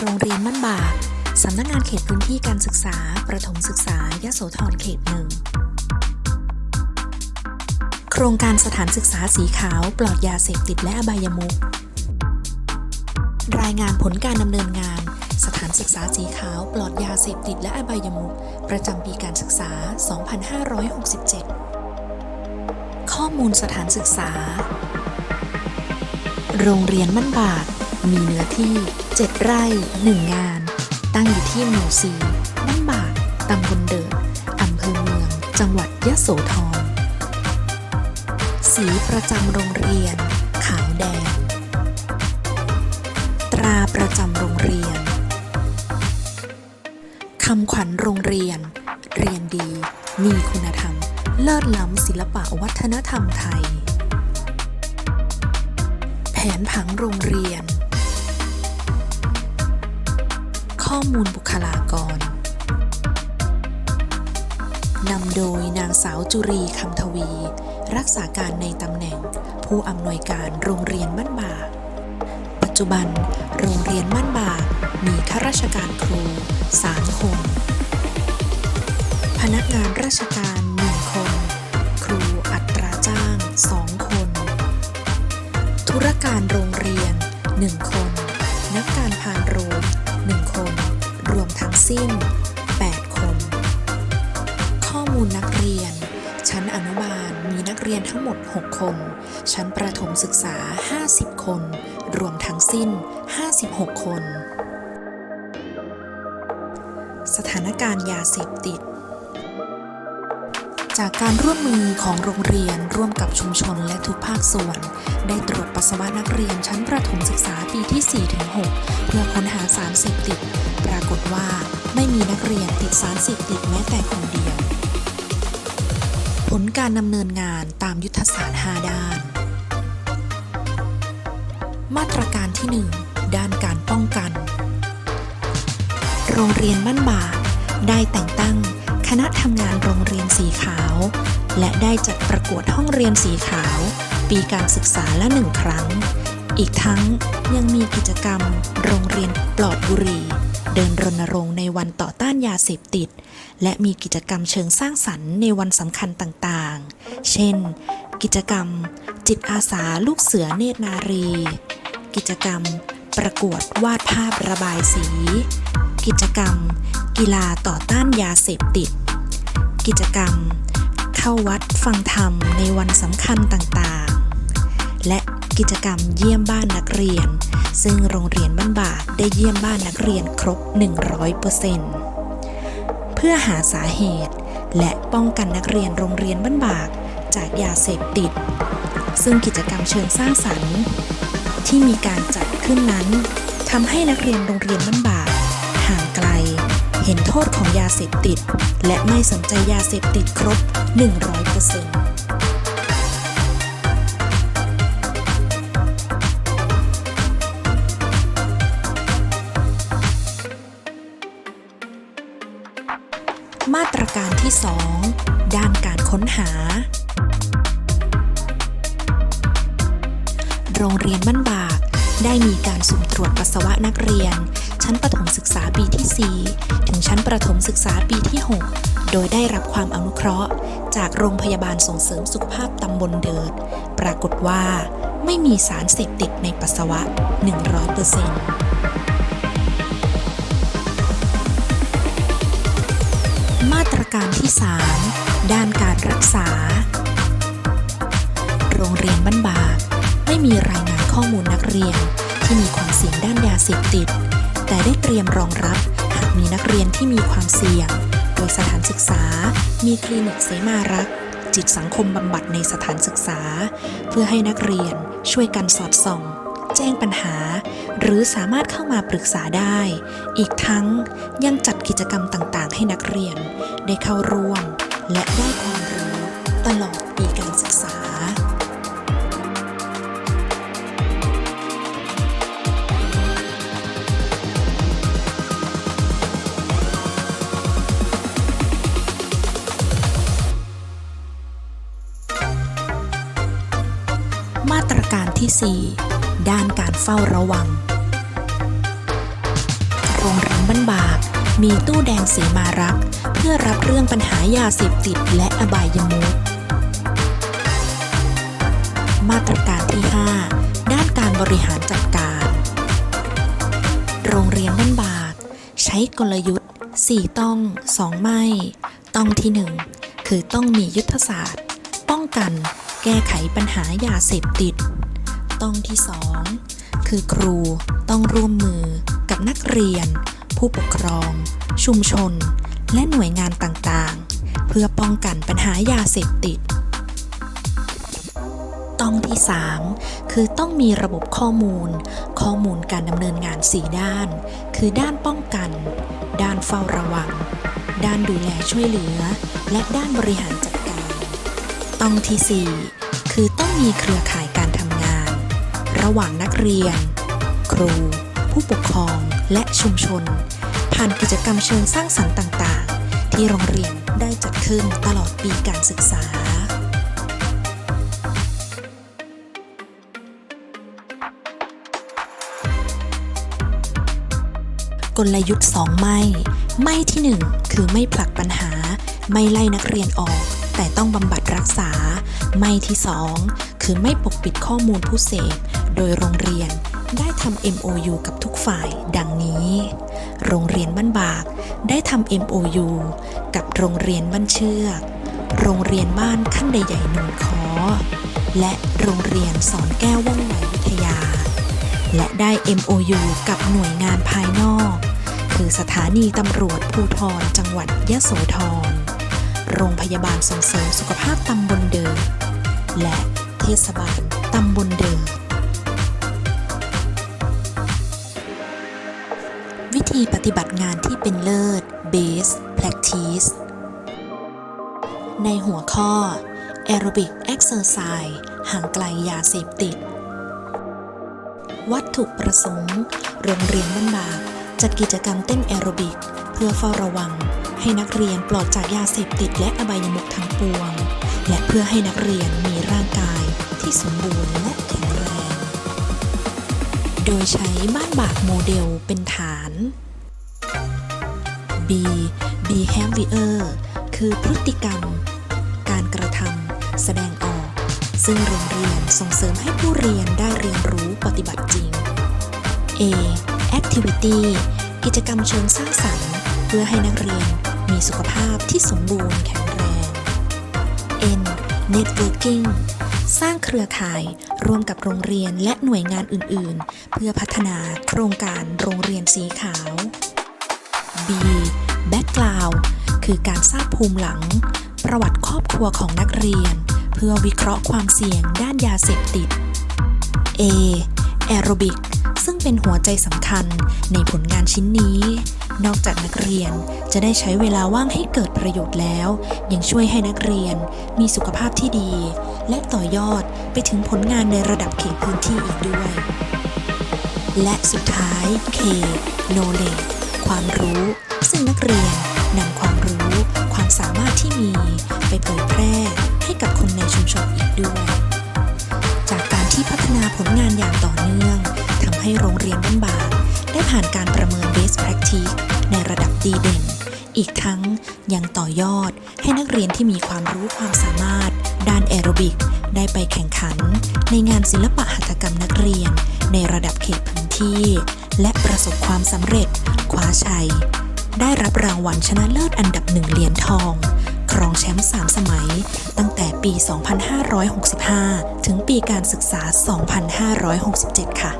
โรงเรียนมั่นบากสำนักงานเขตพื้นที่การศึกษา ประถมศึกษายะโสธรเขตหนึ่ง โครงการสถานศึกษาสีขาวปลอดยาเสพติดและอบายมุขรายงานผลการดำเนินงาน สถานศึกษาสีขาวปลอดยาเสพติดและอบายมุขประจำปีการศึกษา 2567 ข้อมูลสถานศึกษา โรงเรียนมั่นบาท มีเนื้อที่ 7 ไร่ 1 งาน ตั้งอยู่ที่หมู่4มั่นบาทตำบลเดิดอำเภอเมือง จังหวัดยะโสธร สีประจำโรงเรียน ขาวแดง ตราประจำโรงเรียนคำขวัญโรงเรียน เรียนดี มีคุณธรรม เลิศล้ำศิลปะวัฒนธรรมไทย แผนผังโรงเรียน ข้อมูลบุคลากรนำโดยนางสาวจุรีคำทวี รักษาการในตำแหน่ง ผู้อำนวยการโรงเรียนบ้านบาปัจจุบัน โรงเรียนบ้านบามีข้าราชการครู3คน พนักงานราชการ1คน ครูอัตราจ้าง2คน ธุรการโรงเรียน1คน นักการพานโรง คน รวมทั้งสิ้น 8 คน ข้อมูลนักเรียน ชั้นอนุบาลมีนักเรียนทั้งหมด 6 คน ชั้นประถมศึกษา 50 คน รวมทั้งสิ้น 56 คน สถานการณ์ยาเสพติด จากการร่วมมือของโรงเรียนร่วมกับชุมชนและทุกภาคส่วน ได้ตรวจปัสสาวะนักเรียนชั้นประถมศึกษาปีที่ 4-6 เพื่อค้นหาสารเสพติด ปรากฏว่าไม่มีนักเรียนติดสารเสพติดแม้แต่คนเดียว ผลการดำเนินงานตามยุทธศาสตร์ 5 ด้าน มาตรการที่ 1 ด้านการป้องกัน โรงเรียนบ้านบาได้แต่งตั้ง คณะทำงานโรงเรียนสีขาว และได้จัดประกวดห้องเรียนสีขาว ปีการศึกษาละหนึ่งครั้ง อีกทั้งยังมีกิจกรรม โรงเรียนปลอดบุหรี่เดินรณรงค์ในวันต่อต้านยาเสพติด และมีกิจกรรมเชิงสร้างสรรค์ในวันสำคัญต่างๆ เช่น กิจกรรม จิตอาสาลูกเสือเนตรนารี กิจกรรม ประกวดวาดภาพระบายสี กิจกรรม กีฬาต่อต้านยาเสพติด กิจกรรม เข้าวัดฟังธรรมในวันสำคัญต่างๆ และกิจกรรมเยี่ยมบ้านนักเรียน ซึ่งโรงเรียนบ้านบากได้เยี่ยมบ้านนักเรียนครบ 100%เพื่อหาสาเหตุ และป้องกันนักเรียนโรงเรียนบ้านบากจากยาเสพติด ซึ่งกิจกรรมเชิงสร้างสรรค์ ที่มีการจัดขึ้นนั้นทำให้นักเรียนโรงเรียนบ้านบาก เห็นโทษของยาเสพติด และไม่สนใจยาเสพติดครบ 100%มาตรการที่ 2 ด้านการค้นหา โรงเรียนบ้านบาก ได้มีการสุ่มตรวจปัสสาวะนักเรียน ชั้นประถมศึกษาปีที่ 4 ถึงชั้นประถมศึกษาปีที่ 6 โดยได้รับความอนุเคราะห์ จากโรงพยาบาลส่งเสริมสุขภาพตำบลเดิด ปรากฏว่า ไม่มีสารเสพติดในปัสสาวะ 100%มาตรการที่ 3 ด้านการรักษา โรงเรียนบ้านบาก ไม่มีรายงานข้อมูลนักเรียนที่มีความเสี่ยงด้านยาเสพติด แต่ได้เตรียมรองรับ หากมีนักเรียนที่มีความเสี่ยง โดยสถานศึกษา มีคลินิกเสมารัก จิตสังคมบำบัดในสถานศึกษา เพื่อให้นักเรียนช่วยกันสอดส่อง แจ้งปัญหา หรือสามารถเข้ามาปรึกษาได้ อีกทั้งยังจัดกิจกรรมต่างๆ ให้นักเรียน ได้เข้าร่วม และได้ความรู้ตลอดปีการศึกษา ที่ 4 ด้านการเฝ้าระวัง โรงเรียนบ้านบาก มีตู้แดงสีมารัก เพื่อรับเรื่องปัญหายาเสพติดและอบายมุขมาตรการที่ 5 ด้านการบริหารจัดการ โรงเรียนบ้านบาก ใช้กลยุทธ์ 4 ต้อง 2 ไม่ ต้องที่ 1 คือต้องมียุทธศาสตร์ ป้องกัน แก้ไขปัญหายาเสพติด ต้องที่ 2 คือครูต้องร่วมมือกับนักเรียน ผู้ปกครอง ชุมชน และหน่วยงานต่างๆ เพื่อป้องกันปัญหายาเสพติด ต้องที่ 3 คือต้องมีระบบข้อมูล ข้อมูลการดำเนินงาน 4 ด้าน คือด้านป้องกัน ด้านเฝ้าระวัง ด้านดูแลช่วยเหลือ และด้านบริหารจัดการ ต้องที่ 4 คือต้องมีเครือข่าย ระหว่างนักเรียน ครู ผู้ปกครอง และชุมชน ผ่านกิจกรรมเชิงสร้างสรรค์ต่าง ๆ ที่โรงเรียนได้จัดขึ้นตลอดปีการศึกษากลยุทธ์2ไม่ ไม่ที่ 1 คือไม่ผลักปัญหา ไม่ไล่นักเรียนออก แต่ต้องบำบัดรักษา ไม่ที่ 2 คือไม่ปกปิดข้อมูลผู้เสพ โดยโรงเรียนได้ทำ MOU กับทุกฝ่ายดังนี้ โรงเรียนบ้านบากได้ทำ MOU กับโรงเรียนบ้านเชือก โรงเรียนบ้านขั้นใหญ่หนุนคอ และโรงเรียนสอนแก้วว่องไววิทยา และได้ MOU กับหน่วยงานภายนอก คือสถานีตำรวจภูทรจังหวัดยะโสธร โรงพยาบาลส่งเสริมสุขภาพตำบลเดิม และเทศบาลตำบลเดิม ธีปฏิบัติงานที่เป็นเลิศ Base Practice ในหัวข้อ Aerobic Exercise ห่างไกลยาเสพติด วัตถุประสงค์ โรงเรียนบ้านบากจัดกิจกรรมเต้นแอโรบิก เพื่อเฝ้าระวัง ให้นักเรียนปลอดจากยาเสพติดและอบายมุขทั้งปวง และเพื่อให้นักเรียนมีร่างกายที่สมบูรณ์และแข็งแรง โดยใช้บ้านบากโมเดลเป็นฐาน B behavior คือพฤติกรรม การกระทำแสดงออก ซึ่งโรงเรียนส่งเสริมให้ผู้เรียนได้เรียนรู้ปฏิบัติจริง A activity กิจกรรมเชิงสร้างสรรค์ เพื่อให้นักเรียนมีสุขภาพที่สมบูรณ์แข็งแรง N networking สร้างเครือข่ายร่วมกับโรงเรียนและหน่วยงานอื่น ๆ เพื่อพัฒนาโครงการโรงเรียนสีขาว B background คือการทราบภูมิหลัง ประวัติครอบครัวของนักเรียน เพื่อวิเคราะห์ความเสี่ยงด้านยาเสพติด A aerobic ซึ่งเป็นหัวใจสำคัญในผลงานชิ้นนี้ นอกจากนักเรียนจะได้ใช้เวลาว่างให้เกิดประโยชน์แล้ว ยังช่วยให้นักเรียนมีสุขภาพที่ดี และต่อยอดไปถึงผลงานในระดับเขตพื้นที่อีกด้วย และสุดท้าย K knowledge ความรู้ ซึ่งนักเรียนนำความรู้ ความสามารถที่มี ไปเผยแพร่ให้กับคนในชุมชนอีกด้วย จากการที่พัฒนาผลงานอย่างต่อเนื่องทำให้โรงเรียนบ้านบากได้ผ่านการประเมิน Best Practice ในระดับดีเด่น อีกทั้งยังต่อยอดให้นักเรียนที่มีความรู้ความสามารถ ด้านแอโรบิก ได้ไปแข่งขัน ในงานศิลปะหัตถกรรมนักเรียน ในระดับเขตพื้นที่ และประสบความสำเร็จ คว้าชัย ได้รับรางวัลชนะเลิศอันดับหนึ่งเหรียญทอง ครองแชมป์ 3 สมัย ตั้งแต่ปี 2565 ถึงปีการศึกษา 2567 ค่ะ